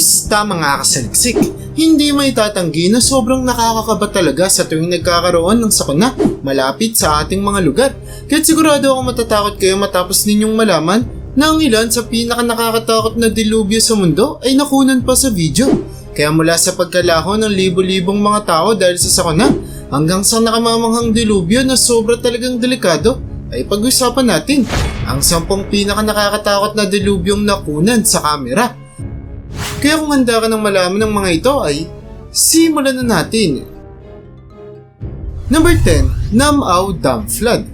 Kumusta mga kasaliksik? Hindi may tatanggi na sobrang nakakakaba talaga sa tuwing nagkakaroon ng sakuna malapit sa ating mga lugar. Kahit sigurado ako matatakot kayo matapos ninyong malaman na ang ilan sa pinaka nakakatakot na dilubyo sa mundo ay nakunan pa sa video. Kaya mula sa pagkalaho ng libo-libong mga tao dahil sa sakuna hanggang sa nakamamanghang dilubyo na sobra talagang delikado ay pag-usapan natin ang sampung pinaka nakakatakot na dilubyong nakunan sa kamera. Kaya kung handa ka ng malaman ng mga ito ay simulan na natin. Number 10, Namao Dam Flood.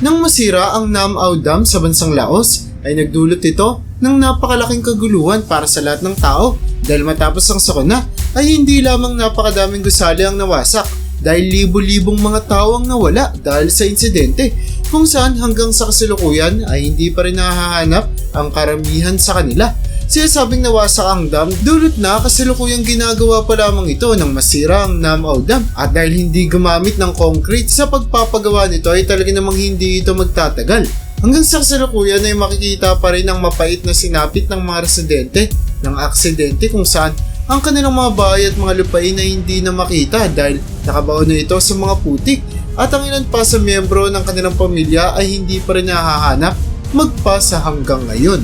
Nang masira ang Namao Dam sa bansang Laos, ay nagdulot ito ng napakalaking kaguluhan para sa lahat ng tao dahil matapos ang sakuna ay hindi lamang napakadaming gusali ang nawasak dahil libo-libong mga tao ang nawala dahil sa insidente kung saan hanggang sa kasalukuyan ay hindi pa rin nahahanap ang karamihan sa kanila. Sinasabing nawasak ang dam, dulot na kasalukuyang ginagawa pa lamang ito ng masira ang Namao Dam at dahil hindi gumamit ng concrete sa pagpapagawa nito ay talaga namang hindi ito magtatagal. Hanggang sa kasalukuyan ay makikita pa rin ang mapait na sinapit ng mga residente ng aksidente kung saan ang kanilang mga bahay at mga lupain ay hindi na makita dahil nakabaon na ito sa mga putik at ang ilan pa sa miyembro ng kanilang pamilya ay hindi pa rin nahahanap magpasa hanggang ngayon.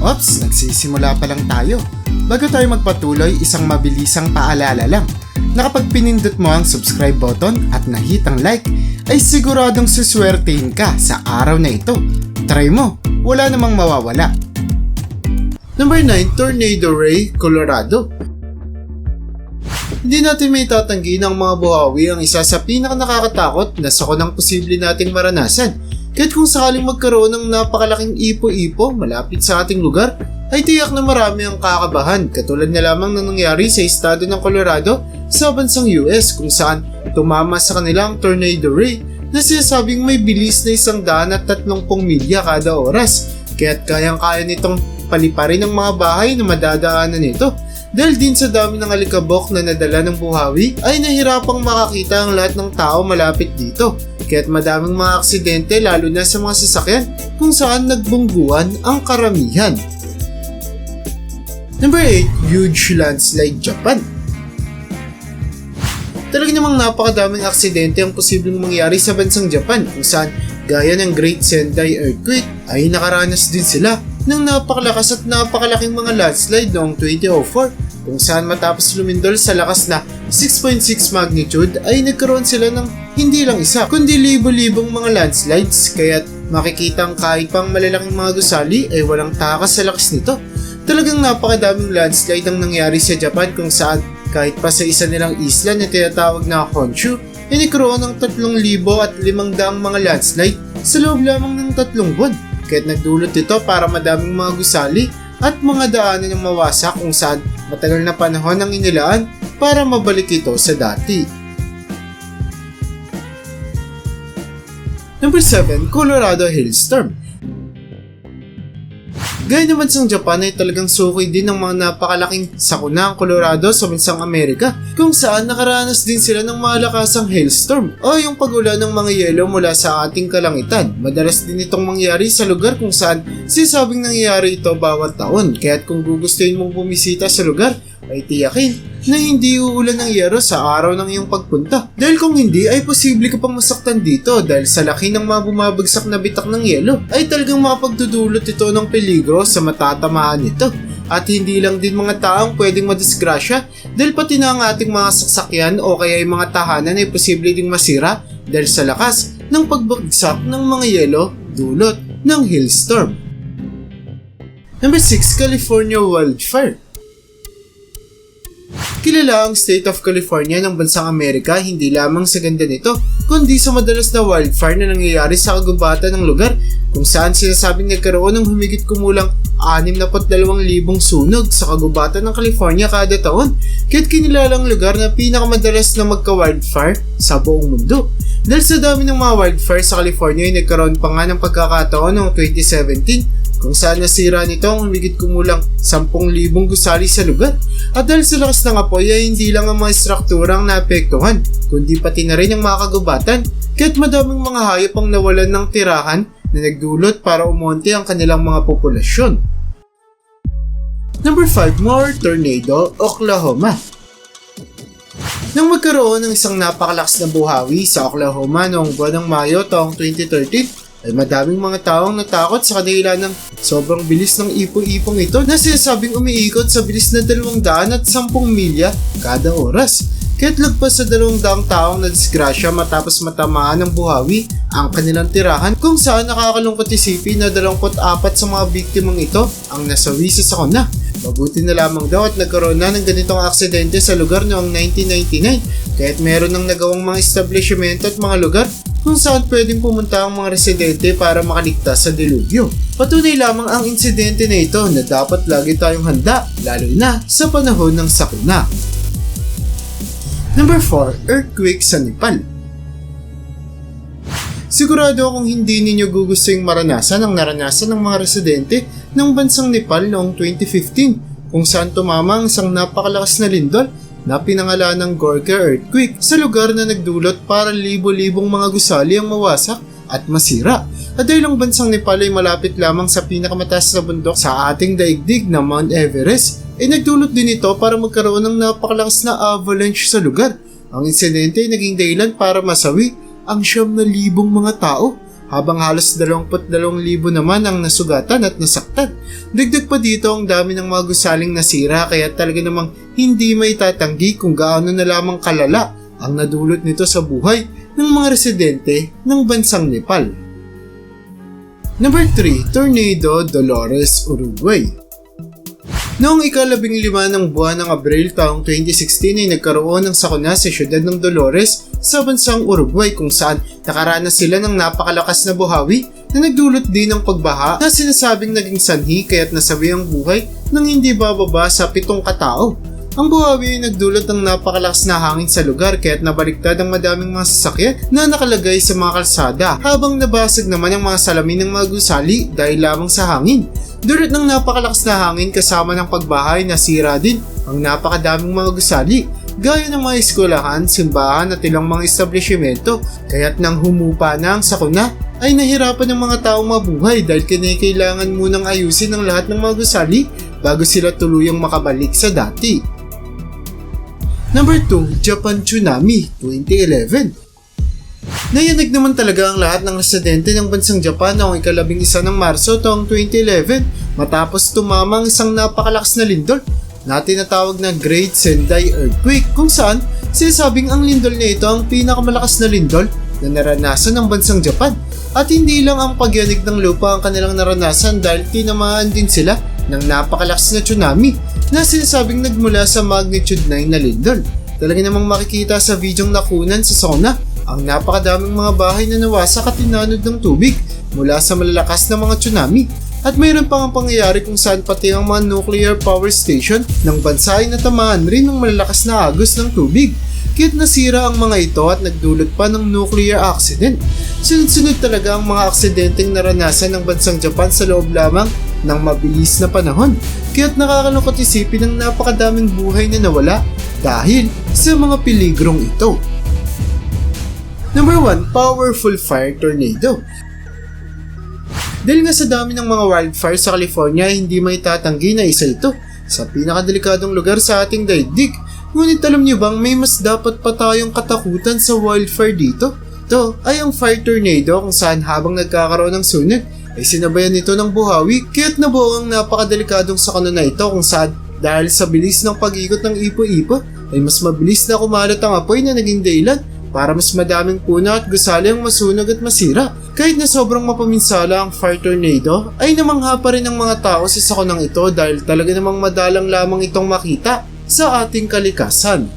Ops, nagsisimula pa lang tayo. Bago tayo magpatuloy, isang mabilisang paalala lang. Na pinindot mo ang subscribe button at nahit ang like, ay siguradong suswertehin ka sa araw na ito. Try mo, wala namang mawawala. Number 9, Tornado Ray, Colorado. Hindi natin may tatanggi ng mga buhawi ang isa sa pinaka nakakatakot na sakunang posible nating maranasan. Kahit kung sakaling magkaroon ng napakalaking ipo-ipo malapit sa ating lugar, ay tiyak na marami ang kakabahan katulad na lamang na nangyari sa estado ng Colorado sa bansang US kung saan tumama sa kanila ang tornado ray na sinasabing may bilis na isang daan at tatlongpong milya kada oras kaya't kayang-kaya nitong paliparin ang mga bahay na madadaanan nito. Dahil din sa dami ng alikabok na nadala ng buhawi ay nahirapang makakita ang lahat ng tao malapit dito. Kaya't madaming mga aksidente lalo na sa mga sasakyan kung saan nagbungguan ang karamihan. Number 8, huge landslide Japan. Talaga namang napakadaming aksidente ang posibleng mangyari sa bansang Japan kung saan gaya ng Great Sendai Earthquake ay nakaranas din sila ng napakalakas at napakalaking mga landslide noong 2004 kung saan matapos lumindol sa lakas na 6.6 magnitude ay nagkaroon sila ng hindi lang isa kundi libo-libong mga landslides kaya't makikita ang kahit pang malalaking mga gusali ay walang takas sa lakas nito. Talagang napakadaming landslide ang nangyari sa Japan kung saan kahit pa sa isa nilang isla na tinatawag na Honshu ay nagkaroon ng 3,000 at 500 mga landslide sa loob lamang ng tatlong buwan kaya't nagdulot ito para madaming mga gusali at mga daanan ng mawasak kung saan matagal na panahon ang inilaan para mabalik ito sa dati. Number 7, Colorado Hailstorm. Gaya naman sa Japan ay talagang suki din ng mga napakalaking sakuna ang Colorado sa bansang Amerika kung saan nakaranas din sila ng malakasang hailstorm o yung pagulan ng mga yelo mula sa ating kalangitan. Madalas din itong mangyari sa lugar kung saan sisabing nangyayari ito bawat taon kaya't kung gugustuhin mong bumisita sa lugar ay tiyakin na hindi uulan ng yero sa araw ng iyong pagpunta. Dahil kung hindi ay posible ka pang masaktan dito dahil sa laki ng mga bumabagsak na bitak ng yelo ay talagang makapagdudulot ito ng peligro sa matatamaan nito. At hindi lang din mga taong pwedeng madisgrasya dahil pati na ang ating mga sasakyan o kaya yung mga tahanan ay posible ding masira dahil sa lakas ng pagbagsak ng mga yelo dulot ng hailstorm. Number 6, California Wildfire Kilala ang State of California ng bansang Amerika hindi lamang sa ganda nito, kundi sa madalas na wildfire na nangyayari sa kagubatan ng lugar kung saan sinasabing nagkaroon ng humigit kumulang 62,000 sunog sa kagubatan ng California kada taon, kaya't kinilalang lugar na pinakamadalas na magka-wildfire sa buong mundo. Dahil sa dami ng mga wildfire sa California ay nagkaroon pa nga ng pagkakataon noong 2017 kung saan nasira nito ang humigit kumulang 10,000 gusali sa lugar. At dahil sa lakas ng apoy ay hindi lang ang mga strukturang naapektuhan, kundi pati na rin ang mga kagubatan, kaya't madaming mga hayop ang nawalan ng tirahan na nagdulot para umonti ang kanilang mga populasyon. Number 5, more tornado, Oklahoma. Nang magkaroon ng isang napakalakas na buhawi sa Oklahoma noong buwan ng Mayo taong 2013, ay madaming mga taong natakot sa kanila ng sobrang bilis ng ipo-ipong ito na sinasabing umiikot sa bilis na 200 at 10 milya kada oras. Kaya't lagpas sa dalawang daang taong na disgrasya matapos matamaan ng buhawi ang kanilang tirahan kung saan nakakalungkot isipin na 24 sa mga biktimang ito ang nasawi sa sakuna. Mabuti na lamang daw at nagkaroon na ng ganitong aksidente sa lugar noong 1999 kaya't meron ng nagawang mga establishmento at mga lugar kung saan pwedeng pumunta ang mga residente para makaligtas sa dilubyo. Patunay lamang ang insidente na ito na dapat lagi tayong handa lalo na sa panahon ng sakuna. Number 4, Earthquake sa Nepal. Sigurado akong hindi ninyo gugustuhin maranasan ang naranasan ng mga residente ng bansang Nepal noong 2015 kung saan tumama ang isang napakalakas na lindol na pinangalan ng Gorkha Earthquake sa lugar na nagdulot para libo-libong mga gusali ang mawasak at masira. At dahil ang bansang Nepal ay malapit lamang sa pinakamataas na bundok sa ating daigdig na Mount Everest, ay nagdulot din ito para magkaroon ng napakalakas na avalanche sa lugar. Ang insidente ay naging dahilan para masawi ang siyam na libong mga tao habang halos 22,000 naman ang nasugatan at nasaktan. Dagdag pa dito ang dami ng mga gusaling nasira kaya talaga namang hindi may tatanggi kung gaano na lamang kalala ang nadulot nito sa buhay ng mga residente ng bansang Nepal. Number 3, Tornado Dolores, Uruguay. Noong ikalabing lima ng buwan ng Abril taong 2016 ay nagkaroon ng sakuna sa siyudad ng Dolores sa bansang Uruguay kung saan nakaranas sila ng napakalakas na buhawi na nagdulot din ng pagbaha na sinasabing naging sanhi kaya't nasawi ang buhay nang hindi bababa sa pitong katao. Ang buhawi ay nagdulot ng napakalakas na hangin sa lugar kaya't nabaliktad ang madaming mga sasakyan na nakalagay sa mga kalsada habang nabasag naman ang mga salamin ng mga gusali dahil lamang sa hangin. Dulot ng napakalakas na hangin kasama ng pagbahay nasira din ang napakadaming mga gusali gaya ng mga eskwelahan, simbahan at ilang mga establishmento kaya't nang humupa na ang sakuna ay nahirapan ng mga taong mabuhay dahil kinakailangan munang ayusin ang lahat ng mga gusali bago sila tuluyang makabalik sa dati. Number 2, Japan Tsunami 2011 Nayanig naman talaga ang lahat ng residente ng bansang Japan noong ikalabing isa ng Marso taong 2011 matapos tumama ang isang napakalakas na lindol na tinatawag na Great Sendai Earthquake kung saan sinasabing ang lindol na ito ang pinakamalakas na lindol na naranasan ng bansang Japan at hindi lang ang pagyanig ng lupa ang kanilang naranasan dahil tinamaan din sila ng napakalakas na tsunami na sinasabing nagmula sa magnitude 9 na lindol. Talaga namang makikita sa videong nakunan sa sauna ang napakadaming mga bahay na nawasak at tinanod ng tubig mula sa malalakas na mga tsunami. At mayroon pang ang pangyayari kung saan pati ang mga nuclear power station ng bansa ay natamaan rin ng malalakas na agos ng tubig. Kaya't nasira ang mga ito at nagdulot pa ng nuclear accident. Sunod-sunod talaga ang mga aksidenteng naranasan ng bansang Japan sa loob lamang ng mabilis na panahon. Kaya't nakakalungkot isipin ng napakadaming buhay na nawala dahil sa mga peligrong ito. Number 1, Powerful Fire Tornado. Dahil nga sa dami ng mga wildfire sa California, hindi may tatanggi na isa ito sa pinakadelikadong lugar sa ating daigdig. Ngunit alam niyo bang may mas dapat pa tayong katakutan sa wildfire dito? Ito ay ang fire tornado kung saan habang nagkakaroon ng sunog ay sinabayan nito ng buhawi kaya't nabuo ang napakadelikadong sakuna na ito kung saan dahil sa bilis ng pag-ikot ng ipo-ipo ay mas mabilis na kumalat ang apoy na naging dahilan para mas madaming puno at gusali ang masunog at masira. Kahit na sobrang mapaminsala ang fire tornado, ay namangha pa rin ang mga tao sa sakunang ito dahil talaga namang madalang lamang itong makita sa ating kalikasan.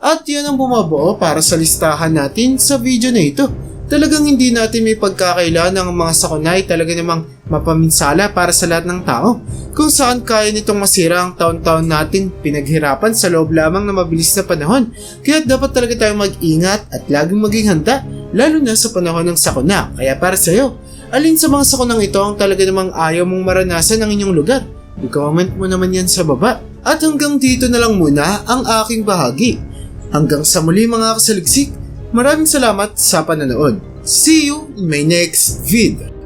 At yan ang bumabuo para sa listahan natin sa video na ito. Talagang hindi natin may pagkakailan ng mga sakunay talaga namang mapaminsala para sa lahat ng tao. Kung saan kaya nitong masira ang taon-taon nating pinaghirapan sa loob lamang ng mabilis na panahon. Kaya dapat talaga tayong mag-ingat at laging maging handa lalo na sa panahon ng sakuna. Kaya para sa iyo, alin sa mga sakunang ito ang talaga namang ayaw mong maranasan ng inyong lugar? I-comment mo naman yan sa baba. At hanggang dito na lang muna ang aking bahagi. Hanggang sa muli mga kasaliksik, maraming salamat sa pananood. See you in my next vid.